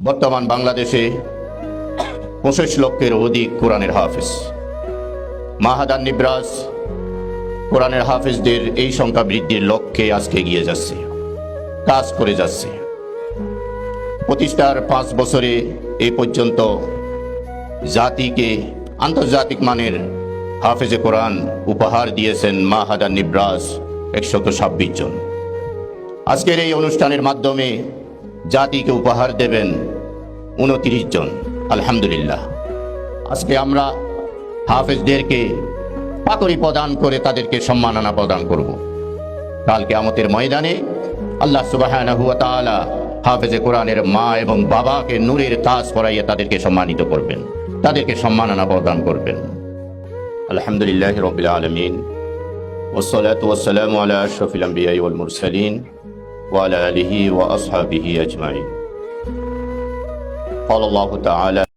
বর্তমান বাংলাদেশে পঁচিশ লক্ষের অধিক কোরআনের হাফিজ। মাহাদান নিব্রাস কোরআনের হাফিজদের এই সংখ্যা বৃদ্ধির লক্ষ্যে আজকে এগিয়ে যাচ্ছে, কাজ করে যাচ্ছে। প্রতিষ্ঠার পাঁচ বছরে এ পর্যন্ত জাতিকে আন্তর্জাতিক মানের হাফেজে কোরআন উপহার দিয়েছেন মাহাদান নিব্রাস একশত ছাব্বিশ জন। আজকের এই অনুষ্ঠানের মাধ্যমে জাতিকে উপহার দেবেন উনতিরিশ জন। আলহামদুলিল্লাহ। আজকে আমরা হাফেজদেরকে পাকড়ি প্রদান করে তাদেরকে সম্মাননা প্রদান করব। কালকে আমাদের ময়দানে আল্লাহ সুবাহ হাফেজে কোরআনের মা এবং বাবাকে নূরের তাজ করাইয়ে তাদেরকে সম্মানিত করবেন, তাদেরকে সম্মাননা প্রদান করবেন। আলহামদুলিল্লাহ রবিল আলমিন। ওসলাত ওসালাম আল্লাহ শফিল আম্বিয়াই মুরসালিন। وعلى آله وأصحابه أجمعين. قال الله تعالى